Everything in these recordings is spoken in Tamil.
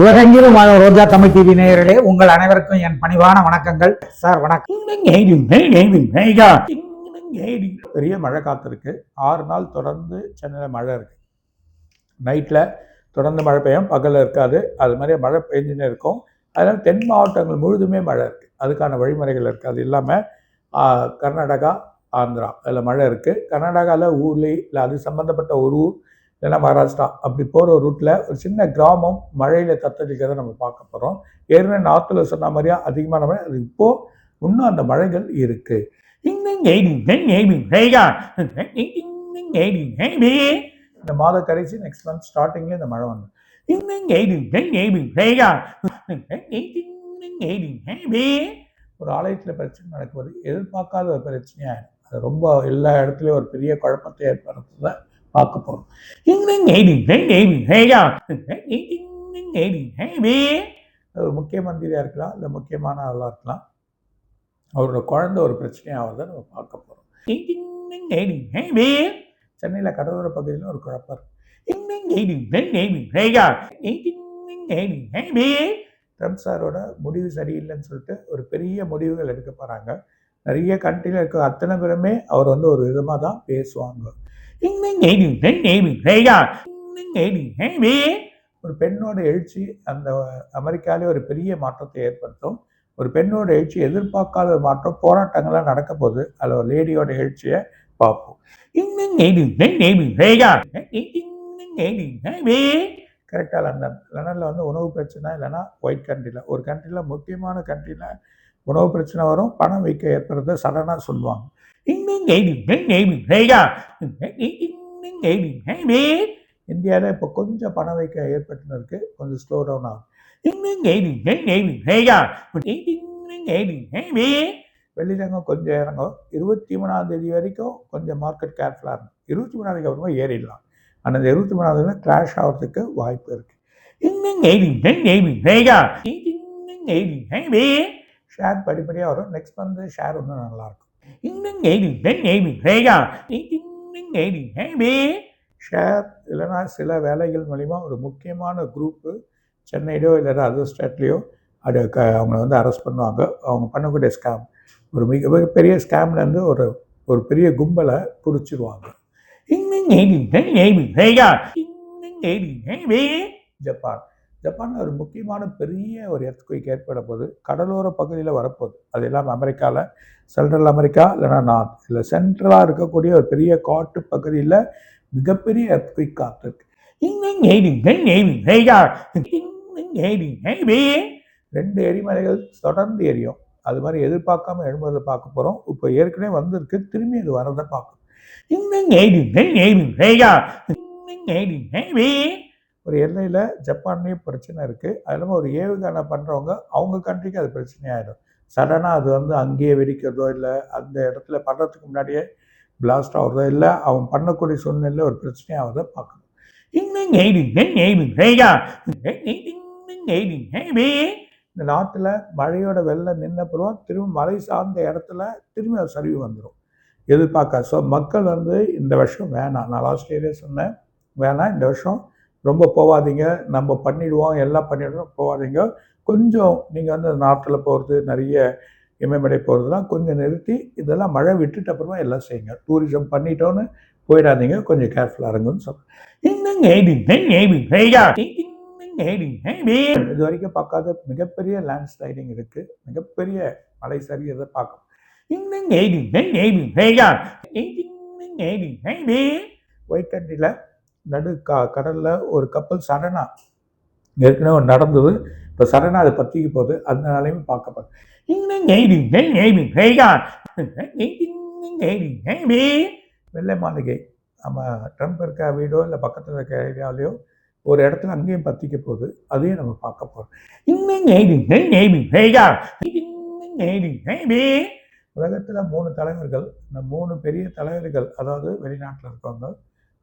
உலகெங்கிலும் வாழும் ரோஜா தமிழ் டிவி நேயர்களே உங்கள் அனைவருக்கும் என் பணிவான வணக்கங்கள். சார் வணக்கம். பெரிய மழை காத்திருக்கு. ஆறு நாள் தொடர்ந்து சென்னையில் மழை இருக்கு. நைட்டில் தொடர்ந்து மழை பெய்யும். பகலில் இருக்காது. அது மாதிரி மழை பெஞ்சுன்னு இருக்கும். அதனால் தென் மாவட்டங்கள் முழுதுமே மழை இருக்குது அதுக்கான வழிமுறைகள் இருக்குது. அது இல்லாமல் கர்நாடகா ஆந்திரா அதில் மழை இருக்குது கர்நாடகாவில் ஊர்லி இல்லை அது சம்மந்தப்பட்ட ஒரு ஊர் இல்லைன்னா மகாராஷ்டிரா அப்படி போகிற ரூட்டில் ஒரு சின்ன கிராமம் மழையில் தத்தளிக்கிறத நம்ம பார்க்க போகிறோம் ஏற்கனவே நார்த்தில் சொன்ன மாதிரியா அதிகமான மழை அது இப்போது இன்னும் அந்த மழைகள் இருக்குது இந்த மாத கடைசி நெக்ஸ்ட் மந்த் ஸ்டார்டிங்ல இந்த மழை வந்து ஒரு ஆலயத்தில் பிரச்சனை நடக்கும்போது எதிர்பார்க்காத ஒரு பிரச்சனையாக அது ரொம்ப எல்லா இடத்துலையும் ஒரு பெரிய குழப்பத்தை ஏற்படுத்துதான் பார்க்க போகிறோம் ஒரு முக்கிய மந்திரியாக இருக்கலாம் இல்லை முக்கியமான ஆளாக இருக்கலாம் அவரோட குழந்தை ஒரு பிரச்சனையாக வருதை நம்ம பார்க்க போகிறோம் சென்னையில் கடலோர பகுதியில் ஒரு குழப்பம் இருக்கு ட்ரம்ப் சாரோட முடிவு சரியில்லைன்னு சொல்லிட்டு ஒரு பெரிய முடிவுகள் எடுக்க போகிறாங்க நிறைய கண்ட்ரியில் இருக்க அத்தனை பேருமே அவர் வந்து ஒரு விதமாக தான் பேசுவாங்க ஒரு பெண்ணோட எழுச்சி அந்த அமெரிக்காவிலே ஒரு பெரிய மாற்றத்தை ஏற்படுத்தும் ஒரு பெண்ணோட எழுச்சி எதிர்பார்க்காத ஒரு மாற்றம் போராட்டங்கள்லாம் நடக்க போகுது அதில் ஒரு லேடியோட எழுச்சியை பார்ப்போம் கரெக்டாக லண்டன் லண்டனில் வந்து உணவு பிரச்சனை இல்லைன்னா ஒயிட் கண்ட்ரியில் ஒரு கண்ட்ரியில் முக்கியமான கண்ட்ரியில் உணவு பிரச்சனை வரும் பணம் வைக்க ஏற்படுறத சடனாக சொல்லுவாங்க இந்தியாவில் இப்போ கொஞ்சம் பண வைக்க ஏற்பட்டுன்னு கொஞ்சம் ஸ்லோ டவுன் ஆகும் வெள்ளிரங்கம் கொஞ்சம் இறங்கும் இருபத்தி மூணாம் தேதி வரைக்கும் கொஞ்சம் மார்க்கெட் கேர்ஃபுல்லாக இருக்கும் இருபத்தி மூணாம் தேதி அப்புறமா ஏறிடலாம் ஆனால் இந்த இருபத்தி மூணாம் தேதி கிளாஷ் ஆகிறதுக்கு வாய்ப்பு இருக்கு ஷேர் படிப்படியாக வரும் நெக்ஸ்ட் மந்த் ஷேர் இன்னும் நல்லாயிருக்கும் ஷேர் இல்லைன்னா சில வேலைகள் மூலிமா ஒரு முக்கியமான குரூப்பு சென்னையிலையோ இல்லைன்னா அதர் ஸ்டேட்லேயோ அது க அவங்கள வந்து அரெஸ்ட் பண்ணுவாங்க அவங்க பண்ணக்கூடிய ஸ்கேம் ஒரு மிக மிகப்பெரிய ஸ்கேம்லேருந்து ஒரு ஒரு பெரிய கும்பலை பிடிச்சிருவாங்க ஜப்பான் ஜப்பானில் ஒரு முக்கியமான பெரிய ஒரு எர்த்குயிக் ஏற்பட போகுது. கடலோர பகுதியில் வரப்போகுது. அது இல்லாமல் அமெரிக்காவில் சென்ட்ரல் அமெரிக்கா இல்லைன்னா நார்த் இல்லை சென்ட்ரலாக இருக்கக்கூடிய ஒரு பெரிய காட்டு பகுதியில் மிகப்பெரிய எர்த்குயிக் இருக்கு ரெண்டு எரிமலைகள் தொடர்ந்து எரியும். அது மாதிரி எதிர்பார்க்காம எழும்புறதை பார்க்க போகிறோம் இப்போ ஏற்கனவே வந்திருக்கு. திரும்பி அது வரதை பார்க்கணும். ஒரு எல்லையில் ஜப்பான்லேயும் பிரச்சனை இருக்குது அது இல்லாமல் ஒரு ஏவுகணை பண்ணுறவங்க அவங்க கண்ட்ரிக்கு அது பிரச்சனையாயிடும். சடனாக அது வந்து அங்கேயே வெடிக்கிறதோ இல்லை அந்த இடத்துல பண்ணுறதுக்கு முன்னாடியே பிளாஸ்ட் ஆகுறதோ இல்லை அவன் பண்ணக்கூடிய சூழ்நிலையில் ஒரு பிரச்சனையாகிறத பார்க்கணும். இந்த நாட்டில் மழையோட வெளில நின்னப்புறம் திரும்ப மலை சார்ந்த இடத்துல திரும்பி அது சரிவு வந்துடும் எதிர்பார்க்க ஸோ மக்கள் வந்து இந்த வருஷம் வேணாம். நான் லாஸ்ட் இயரே சொன்னேன். வேணாம் இந்த வருஷம் ரொம்ப போகாதீங்க நம்ம பண்ணிடுவோம் எல்லாம் பண்ணிடுவோம் போகாதீங்க கொஞ்சம் நீங்கள் வந்து நாட்டில் போகிறது நிறைய இமயமடை போகிறதுலாம் கொஞ்சம் நிறுத்தி இதெல்லாம் மழை விட்டுட்டு அப்புறமா எல்லாம் செய்யுங்க டூரிசம் பண்ணிட்டோன்னு போயிடாதீங்க கொஞ்சம் கேர்ஃபுல்லாக இருங்கன்னு சொல்கிறேன் இது வரைக்கும் பார்க்காத மிகப்பெரிய லேண்ட் ஸ்லைடிங் இருக்குது மிகப்பெரிய மலை சரி இதை பார்க்கணும் ஒயிட் கண்ட்ரியில் நடு க கடலில் ஒரு கப்பல் சடனா ஏற்கனவே ஒன்று நடந்தது இப்போ சடனாக அதை பற்றிக்க போகுது அந்த பார்க்கப்படும் பார்க்க வெள்ளை மாளிகை நம்ம ட்ரம்ப் இருக்க வீடோ இல்லை பக்கத்தில் இருக்க ஏரியாவிலையோ ஒரு இடத்துல அங்கேயும் பற்றிக்க போகுது அதையும் நம்ம பார்க்க போகிறோம் உலகத்தில் மூணு தலைவர்கள் இந்த மூணு பெரிய தலைவர்கள் அதாவது வெளிநாட்டில் இருக்கவங்க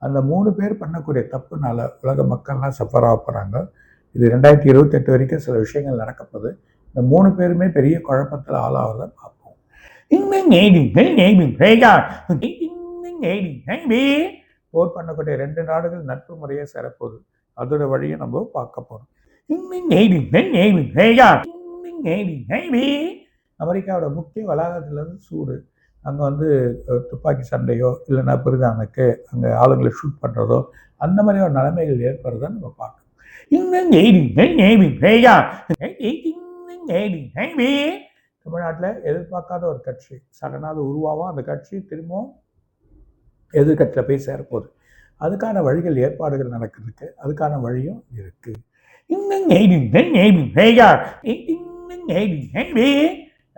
அந்த மூணு பேர் பண்ணக்கூடிய தப்புனால உலக மக்கள்லாம் சஃபர் ஆக போகிறாங்க இது ரெண்டாயிரத்தி இருபத்தெட்டு வரைக்கும் சில விஷயங்கள் நடக்க இந்த மூணு பேருமே பெரிய குழப்பத்தில் ஆளாகிறத பார்ப்போம் போர் பண்ணக்கூடிய ரெண்டு நாடுகள் நட்பு முறையை சேரப்போகுது அதோட வழியை நம்ம பார்க்க போகிறோம் அமெரிக்காவோட முக்கிய வளாகத்திலிருந்து சூடு அங்கே வந்து துப்பாக்கி சண்டையோ இல்லைன்னா பிரிதானுக்கு அங்கே ஆளுங்களை ஷூட் பண்ணுறதோ அந்த மாதிரியான நிலைமைகள் ஏற்படுறதை நம்ம பார்க்கணும் தமிழ்நாட்டில் எதிர்பார்க்காத ஒரு கட்சி சடனாக உருவாகும் அந்த கட்சி திரும்பவும் எதிர்கட்சியில் போய் சேரப்போகுது அதுக்கான வழிகள் ஏற்பாடுகள் நடக்கிறதுக்கு அதுக்கான வழியும் இருக்கு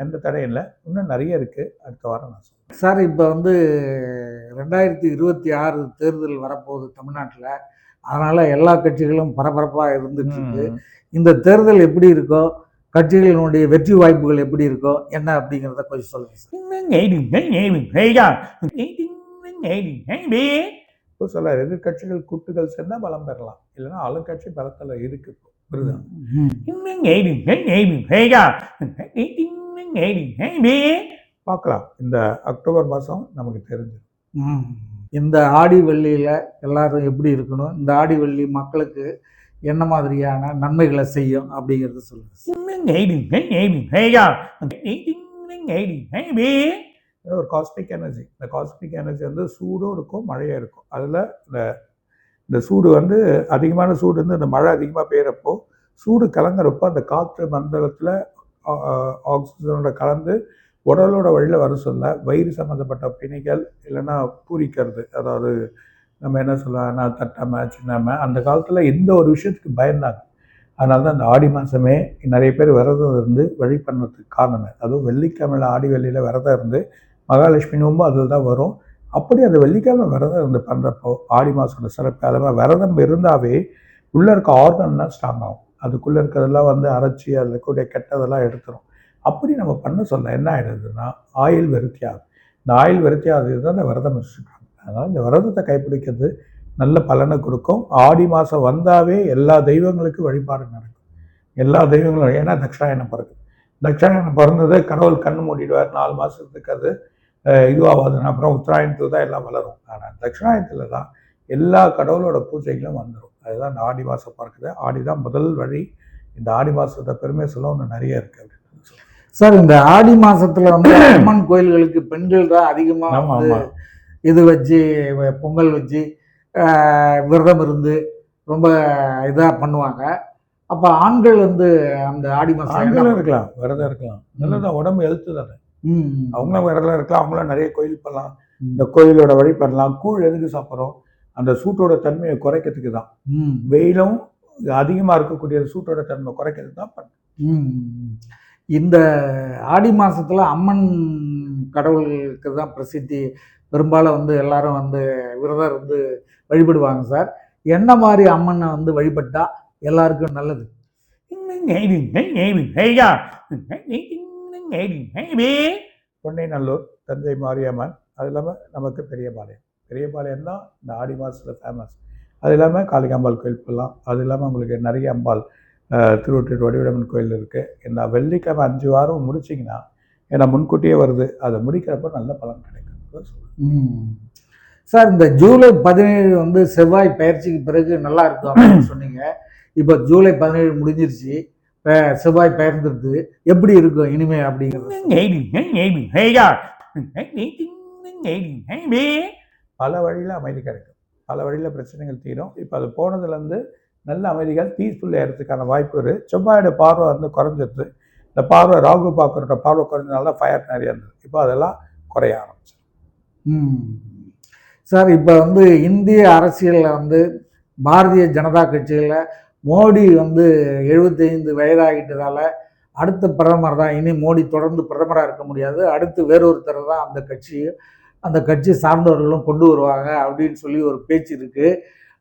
எந்த தடையும் இல்லை. இன்னும் நிறைய இருக்கு. அடுத்த வாரம் நான் சொல்றேன். சார் இப்போ வந்து ரெண்டாயிரத்தி இருபத்தி ஆறு தேர்தல் வரப்போகுது தமிழ்நாட்டில். அதனால எல்லா கட்சிகளும் பரபரப்பாக இருந்துட்டு இந்த தேர்தல் எப்படி இருக்கோ கட்சிகளினுடைய வெற்றி வாய்ப்புகள் எப்படி இருக்கோ என்ன அப்படிங்கிறத கொஞ்சம் சொல்லுங்க சார். இப்போ சொல்ல எதிர்கட்சிகள் கூட்டுகள் சேர்ந்தால் பலம் பெறலாம். இல்லைன்னா ஆளுங்கட்சி பலத்தில் இருக்கு. புரியுதா? பார்க்கலாம். இந்த அக்டோபர் மாதம் நமக்கு தெரிஞ்சிடும். இந்த ஆடி வெள்ளியில் எல்லாரும் எப்படி இருக்கணும்? இந்த ஆடி வெள்ளி மக்களுக்கு என்ன மாதிரியான நன்மைகளை செய்யும் அப்படிங்கிறத சொல்லுங்க. இது ஒரு காஸ்மிக் எனர்ஜி இந்த காஸ்மிக் எனர்ஜி வந்து சூடும் இருக்கும் மழையும் இருக்கும். அதில் இந்த இந்த சூடு வந்து அதிகமான சூடு வந்து இந்த மழை அதிகமாக பெய்யறப்போ சூடு கலங்குறப்போ அந்த காற்று மண்டலத்தில் ஆக்சிஜனோட கலந்து உடலோட வழியில் வர சொல்ல வயிறு சம்மந்தப்பட்ட பிணிகள் இல்லைன்னா பூரிக்கிறது. அதாவது நம்ம என்ன சொல்லலாம்னா தட்டாம சின்னாம அந்த காலத்தில் எந்த ஒரு விஷயத்துக்கு பயந்தாங்க. அதனால தான் அந்த ஆடி மாதமே நிறைய பேர் விரதம் இருந்து வழி பண்ணுறதுக்கு காரணமே. அதுவும் வெள்ளிக்கிழமையில் ஆடி வெள்ளியில் விரதம் இருந்து மகாலட்சுமி நோம்பும் அதில் தான் வரும். அப்படி அந்த வெள்ளிக்கிழமை விரதம் இருந்து பண்ணுறப்போ ஆடி மாதத்தோட சிறப்பு அதில் விரதம் இருந்தாவே உள்ளே இருக்க ஆர்கன்லாம் ஸ்ட்ராங் ஆகும். அதுக்குள்ளே இருக்கிறதெல்லாம் வந்து அரைச்சி அதில் கூடிய கெட்டதெல்லாம் எடுத்துரும். அப்படி நம்ம பண்ண சொல்ல என்ன ஆகிடுதுன்னா ஆயில் வெறுத்தியாது இந்த ஆயில் வெறுத்தியாது தான் இந்த விரதம் வச்சுருக்காங்க. அதனால் இந்த விரதத்தை கைப்பிடிக்கிறது நல்ல பலனை கொடுக்கும். ஆடி மாதம் வந்தாவே எல்லா தெய்வங்களுக்கும் வழிபாடு நடக்கும். எல்லா தெய்வங்களும் ஏன்னா தட்சாயணம் பிறகு. தட்சாயணம் பிறந்தது கடவுள் கண் மூடிடுவார் நாலு மாதத்துக்கு அது இதுவாகாதுன்னா இதுவாகாதுன்னு. அப்புறம் உத்தராயணத்தில் தான் எல்லாம் வளரும். ஆனால் தட்சிணாயணத்தில் தான் எல்லா கடவுளோட பூஜைகளும் வந்துடும் அதுதான் இந்த ஆடி மாதம் பிறக்குது ஆடி தான் முதல் வழி. இந்த ஆடி மாதத்தை பெருமை சொல்ல ஒன்று நிறைய இருக்குது அப்படின்னு. சார் இந்த ஆடி மாசத்துல வந்து அம்மன் கோயில்களுக்கு பெண்கள் தான் அதிகமா ஆமா, வந்து ஆமா. இது வச்சு பொங்கல் வச்சு விரதம் இருந்து ரொம்ப இதா பண்ணுவாங்க. அப்ப ஆண்கள் வந்து அந்த ஆடி என்ன ஆண்களும் இருக்கலாம் விரதம் இருக்கலாம். நல்லதான் உடம்பு எழுத்து தானே. ம், அவங்களும் விரதம் இருக்கலாம் அவங்களும் நிறைய கோயில் பண்ணலாம். இந்த கோயிலோட வழி பண்ணலாம் கூழ் எதுக்கு சாப்பிட்றோம்? அந்த சூட்டோட தன்மையை குறைக்கிறதுக்கு தான். ம், வெயிலும் அதிகமாக இருக்கக்கூடிய சூட்டோட தன்மை குறைக்கிறதுக்கு தான் பண்ண. இந்த ஆடி மாசத்துல அம்மன் கடவுளுக்கு தான் பிரசித்தி. பெரும்பாலும் வந்து எல்லாரும் வந்து விரதம் இருந்து வழிபடுவாங்க சார். என்ன மாதிரி அம்மனை வந்து வழிபட்டா எல்லாருக்கும் நல்லது? பொன்னைநல்லூர் தஞ்சை மாரியம்மன் அது இல்லாமல் நமக்கு பெரியபாளையம் பெரியபாளையம் தான் இந்த ஆடி மாதத்தில் ஃபேமஸ் அது இல்லாமல் காளிகாம்பாள் கோயில் போகலாம் அது இல்லாமல் உங்களுக்கு நிறைய அம்பாள் அஹ், திருவொற்றியூர் வடிவடம்மன் கோயில் இருக்குது இந்த வெள்ளிக்கிழமை அஞ்சு வாரம் முடிச்சிங்கன்னா ஏன்னா முன்கூட்டியே வருது அதை முடிக்கிறப்ப நல்ல பலன் கிடைக்கும். சார் இந்த ஜூலை பதினேழு வந்து செவ்வாய் பயிற்சிக்கு பிறகு நல்லா இருக்கும் அப்படின்னு சொன்னீங்க இப்போ ஜூலை பதினேழு முடிஞ்சிருச்சு செவ்வாய் பெயர்ந்துருது எப்படி இருக்கும் இனிமே அப்படிங்கிறது பல வழியில் அமைதி கிடைக்கும் பல வழியில் பிரச்சனைகள் தீரும். இப்போ அது போனதுலேருந்து நல்ல அமைதிகள் பீஸ்ஃபுல் ஏறதுக்கான வாய்ப்பு இருக்குது செவ்வாயோட பார்வை வந்து குறைஞ்சிருது இந்த பார்வை ராகு பாக்கரோட பார்வை குறைஞ்சதுனால ஃபயர் நிறைய இருந்தது. இப்போ அதெல்லாம் குறைய ஆரம்பிச்சு. சார் இப்போ வந்து இந்திய அரசியலில் வந்து பாரதிய ஜனதா கட்சியில் மோடி வந்து எழுபத்தைந்து வயதாகிட்டதால அடுத்த பிரதமர் தான். இனி மோடி தொடர்ந்து பிரதமராக இருக்க முடியாது. அடுத்து வேறொருத்தர் தான் அந்த கட்சியை அந்த கட்சி சார்ந்தவர்களும் கொண்டு வருவாங்க அப்படின்னு சொல்லி ஒரு பேச்சு இருக்குது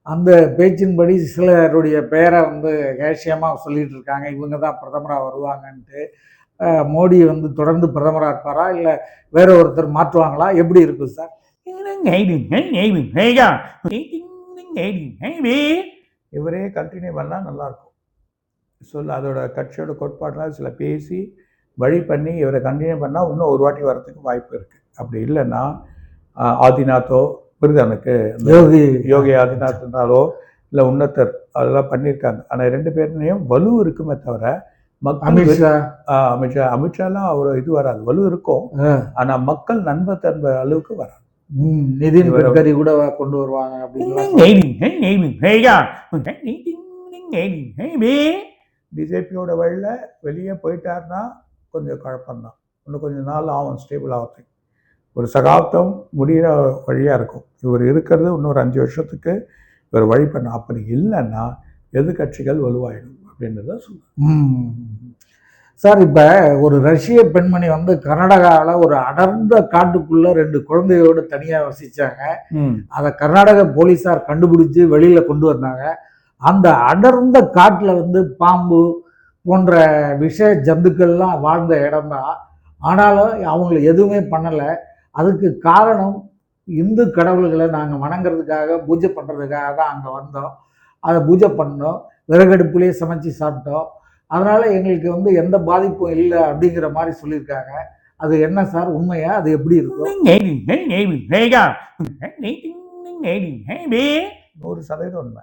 அந்த பேச்சின்படி சிலருடைய பெயரை வந்து கேஷியமாக சொல்லிகிட்டு இருக்காங்க. இவங்க தான் பிரதமராக வருவாங்கன்ட்டு. மோடி வந்து தொடர்ந்து பிரதமராக இருப்பாரா? இல்லை வேற ஒருத்தர் மாற்றுவாங்களா? எப்படி இருக்கும் சார்? இவரே கண்டினியூ பண்ணால் நல்லாயிருக்கும் சொல்ல அதோட கட்சியோட கோட்பாடெலாம் சில பேசி வழி பண்ணி இவரை கண்டினியூ பண்ணால் இன்னும் ஒரு வாட்டி வரதுக்கு வாய்ப்பு இருக்குது அப்படி இல்லைன்னா ஆதிநாத்தோ விருதனுக்கு யோகி. யோகி ஆதிநாத் இருந்தாலோ இல்லை உன்னத்தர் அதெல்லாம் பண்ணியிருக்காங்க. ஆனால் ரெண்டு பேர்லையும் வலு இருக்குமே தவிர வெ- அமித்ஷா. அமித்ஷா. அமித்ஷாலாம் அவ்வளோ இது வராது. வலு இருக்கும். ஆனால் மக்கள் நண்பர் தன்ப அளவுக்கு வராது. நிதின் கட்கரி கூட கொண்டு வருவாங்க அப்படின்லாம் பிஜேபியோட வழியில் வெளியே போயிட்டாருன்னா கொஞ்சம் குழப்பம்தான் இன்னும் கொஞ்சம் நாள் ஆகும் ஸ்டேபிள் ஆகிறதுக்கு ஒரு சகாப்தம் முடிகிற வழியாக இருக்கும். இவர் இருக்கிறது இன்னொரு அஞ்சு வருஷத்துக்கு இவர் வழி பண்ண. அப்படி இல்லைன்னா எதிர்கட்சிகள் வலுவாயிடும் அப்படின்றத சொல்லுவேன் ம். சார் இப்போ ஒரு ரஷ்ய பெண்மணி வந்து கர்நாடகாவில் ஒரு அடர்ந்த காட்டுக்குள்ள ரெண்டு குழந்தையோடு தனியாக வசிச்சாங்க. அதை கர்நாடக போலீஸார் கண்டுபிடிச்சு வெளியில் கொண்டு வந்தாங்க. அந்த அடர்ந்த காட்டில் வந்து பாம்பு போன்ற விஷ ஜந்துக்கள்லாம் வாழ்ந்த இடம்தான். ஆனாலும் அவங்கள எதுவுமே பண்ணலை. அதுக்கு காரணம் இந்து கடவுள்களை நாங்கள் வணங்குறதுக்காக பூஜை பண்ணுறதுக்காக தான் அங்கே வந்தோம். அதை பூஜை பண்ணோம். விறகடுப்புலேயே சமைச்சு சாப்பிட்டோம். அதனால் எங்களுக்கு வந்து எந்த பாதிப்பும் இல்லை அப்படிங்கிற மாதிரி சொல்லியிருக்காங்க. அது என்ன சார் உண்மையா? அது எப்படி இருக்கும்? நூறு சதவீதம் உண்மை.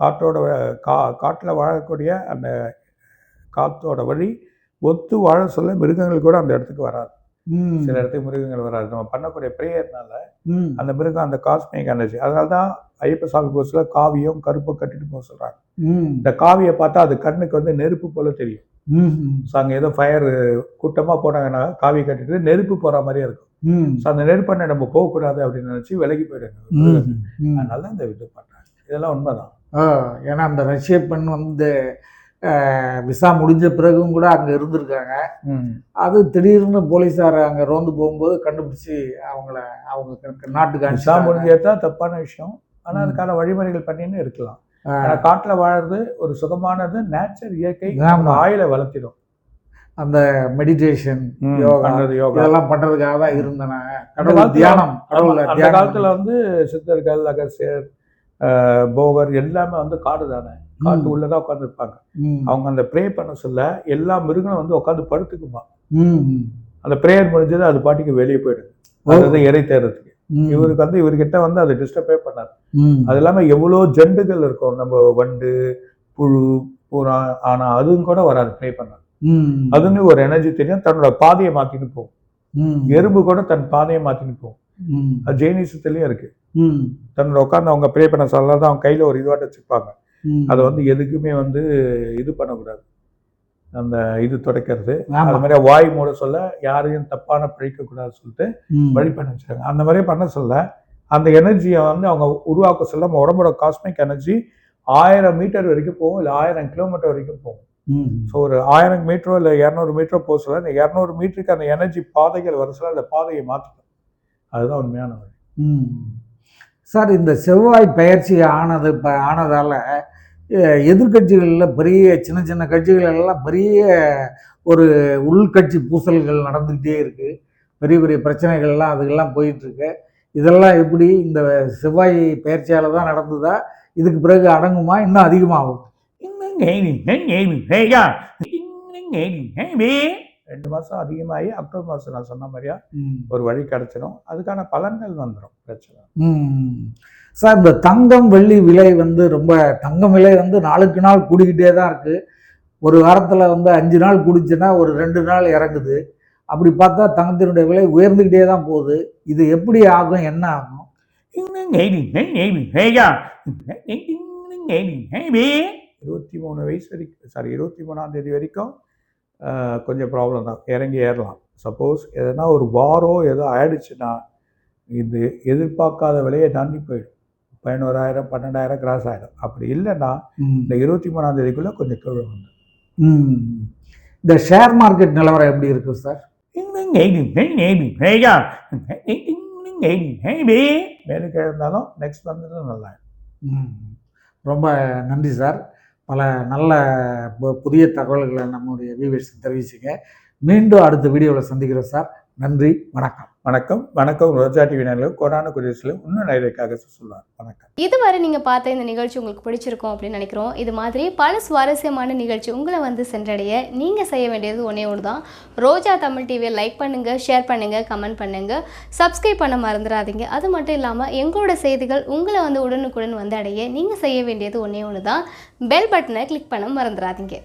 காட்டோட கா காட்டில் வாழக்கூடிய அந்த காத்தோட வழி ஒத்து வாழ சொல்ல மிருகங்கள் கூட அந்த இடத்துக்கு வராது. சில இடத்துக்கு மிருகங்கள் வராது. நம்ம பண்ணக்கூடிய ப்ரேயர்னால அந்த மிருகம் அந்த காஸ்மிக் எனர்ஜி. அதனால தான் ஐயப்ப சாமி கோசில் காவியம் கருப்பு கட்டிட்டு போக சொல்கிறாங்க இந்த காவியை பார்த்தா அது கண்ணுக்கு வந்து நெருப்பு போல தெரியும். ஸோ அங்கே ஏதோ ஃபயர் கூட்டமாக போனாங்கன்னா காவி கட்டிட்டு நெருப்பு போகிற மாதிரியே இருக்கும். ஸோ அந்த நெருப்பண்ணை நம்ம போகக்கூடாது அப்படின்னு நினச்சி விலகி போயிடுங்க. அதனால தான் இந்த இது பண்ணுறாங்க இதெல்லாம் உண்மைதான். ஏன்னா அந்த ரஷ்ய பெண் வந்து விசா முடிஞ்ச பிறகும் கூட அங்கே இருந்திருக்காங்க. அது திடீர்னு போலீஸார் அங்கே ரோந்து போகும்போது கண்டுபிடிச்சி அவங்கள அவங்க நாட்டுக்கு விசா. முடிஞ்சது தான் தப்பான விஷயம். ஆனால். அதுக்கான வழிமுறைகள் பண்ணின்னு இருக்கலாம். ஆனால் காட்டில் வாழறது ஒரு சுகமானது நேச்சர் இயற்கை ஆயில வளர்த்திடும். அந்த மெடிடேஷன் யோகா யோகா. இதெல்லாம் பண்றதுக்காக தான் இருந்தன கடவுள் தியானம் கடவுள அந்த காலத்துல வந்து சித்தர்கள் அகசியர் போகர் எல்லாமே வந்து காடு தானே காட்டு உள்ளதான் உட்காந்துருப்பாங்க அவங்க அந்த ப்ரே பண்ண சொல்ல எல்லா மிருகங்களும் வந்து உட்காந்து படுத்துக்குமா. அந்த ப்ரேயர் முடிஞ்சது அது பாட்டுக்கு வெளியே போயிடுது. அதாவது இறை தேடுறதுக்கு ம், இவருக்கு வந்து இவர்கிட்ட வந்து அதை டிஸ்டர்பே பண்ணாது. அது இல்லாம எவ்வளோ ஜண்டுகள் இருக்கும். நம்ம வண்டு புழு பூரா ஆனா அதுவும் கூட வராது ப்ரே பண்ணாது. அதுங்களுக்கு ஒரு எனர்ஜி தெரியும். தன்னோட பாதையை மாத்தின்னு போகும். எறும்பு கூட தன் பாதையை மாத்தின்னு போகும். அது ஜெயினிசத்துலயும் இருக்கு. தன்னோட உட்காந்து அவங்க ப்ரே பண்ண சொல்ல தான் அவங்க கையில ஒரு இதுவாட்ட வச்சுப்பாங்க ம். அதை வந்து எதுக்குமே வந்து இது பண்ணக்கூடாது. அந்த இது துடைக்கிறது. அது மாதிரி வாய் மூட சொல்ல யாரையும் தப்பான பிழைக்க கூடாது சொல்லிட்டு வழி பண்ண வச்சிருக்காங்க அந்த மாதிரி பண்ண சொல்ல அந்த எனர்ஜியை வந்து அவங்க உருவாக்க சொல்ல நம்ம உடம்போட காஸ்மிக் எனர்ஜி ஆயிரம் மீட்டர் வரைக்கும் போகும் இல்லை ஆயிரம் கிலோமீட்டர் வரைக்கும் போகும். ஸோ ஒரு ஆயிரம் மீட்டரோ இல்லை இரநூறு மீட்டரோ போக சொல்ல இந்த இரநூறு மீட்டருக்கு அந்த எனர்ஜி பாதைகள் வர சொல்ல அந்த பாதையை மாற்றிக்கும் அதுதான் உண்மையான வழி. சார் இந்த செவ்வாய் பயிற்சி ஆனது இப்போ ஆனதால் எதிர்கட்சிகளில் பெரிய சின்ன சின்ன கட்சிகள் எல்லாம் பெரிய ஒரு உள்கட்சி பூசல்கள் நடந்துக்கிட்டே இருக்குது பெரிய பெரிய பிரச்சனைகள்லாம் அதுக்கெல்லாம் போயிட்டுருக்கு. இதெல்லாம் எப்படி இந்த செவ்வாய் பயிற்சியால் தான் நடந்ததா? இதுக்கு பிறகு அடங்குமா? இன்னும் அதிகமாகும். ரெண்டு மாதம் அதிகமாகி அக்டோபர் மாதம் நான் சொன்ன மாதிரியா. ஒரு வழி கிடைச்சிடும் அதுக்கான பலன்கள் வந்துடும் பிரச்சனை. சார் இந்த தங்கம் வெள்ளி விலை வந்து ரொம்ப தங்கம் விலை வந்து நாளுக்கு நாள் கூடிக்கிட்டே தான் இருக்குது ஒரு வாரத்தில் வந்து அஞ்சு நாள் கூடிச்சுன்னா ஒரு ரெண்டு நாள் இறங்குது. அப்படி பார்த்தா தங்கத்தினுடைய விலை உயர்ந்துக்கிட்டே தான் போகுது. இது எப்படி ஆகும் என்ன ஆகும்? இருபத்தி மூணு வயசு வரைக்கும் சாரி இருபத்தி மூணாம் தேதி வரைக்கும் கொஞ்சம் ப்ராப்ளம் தான். இறங்கி ஏறலாம். சப்போஸ் எதனா ஒரு வாரோ ஏதோ ஆயிடுச்சுன்னா இது எதிர்பார்க்காத விலையை தாண்டி போயிடும். பதினோராயிரம் பன்னெண்டாயிரம் கிராஸ் ஆகிடும் அப்படி இல்லைன்னா. இந்த இருபத்தி மூணாம் தேதிக்குள்ளே கொஞ்சம் கீழே வந்து. இந்த ஷேர் மார்க்கெட் நிலவரம் எப்படி இருக்கு சார் மேலும் கீழே இருந்தாலும் நெக்ஸ்ட் வந்து நல்லா. ரொம்ப நன்றி சார் பல நல்ல புதிய தகவல்களை நம்முடைய வியூவர்ஸ் தெரிவிச்சிங்க மீண்டும் அடுத்த வீடியோவில் சந்திக்கிறோம் சார் நன்றி வணக்கம் வணக்கம். வணக்கம். ரோஜா டிவி நேரில் கொரோனா குடியரசில் இன்னும் நிறையக்காக சொல்லுவார் வணக்கம். இதுவரை நீங்கள் பார்த்த இந்த நிகழ்ச்சி உங்களுக்கு பிடிச்சிருக்கும் அப்படின்னு நினைக்கிறோம். இது மாதிரி பல சுவாரஸ்யமான நிகழ்ச்சி உங்களை வந்து சென்றடைய நீங்கள் செய்ய வேண்டியது ஒன்றே ஒன்று தான் ரோஜா தமிழ் டிவியை லைக் பண்ணுங்கள் ஷேர் பண்ணுங்கள் கமெண்ட் பண்ணுங்கள் சப்ஸ்கிரைப் பண்ண மறந்துடாதீங்க. அது மட்டும் இல்லாமல் எங்களோட செய்திகள் உங்களை வந்து உடனுக்குடன் வந்து அடைய நீங்கள் செய்ய வேண்டியது ஒன்றே ஒன்று தான் பெல் பட்டனை கிளிக் பண்ண மறந்துடாதீங்க.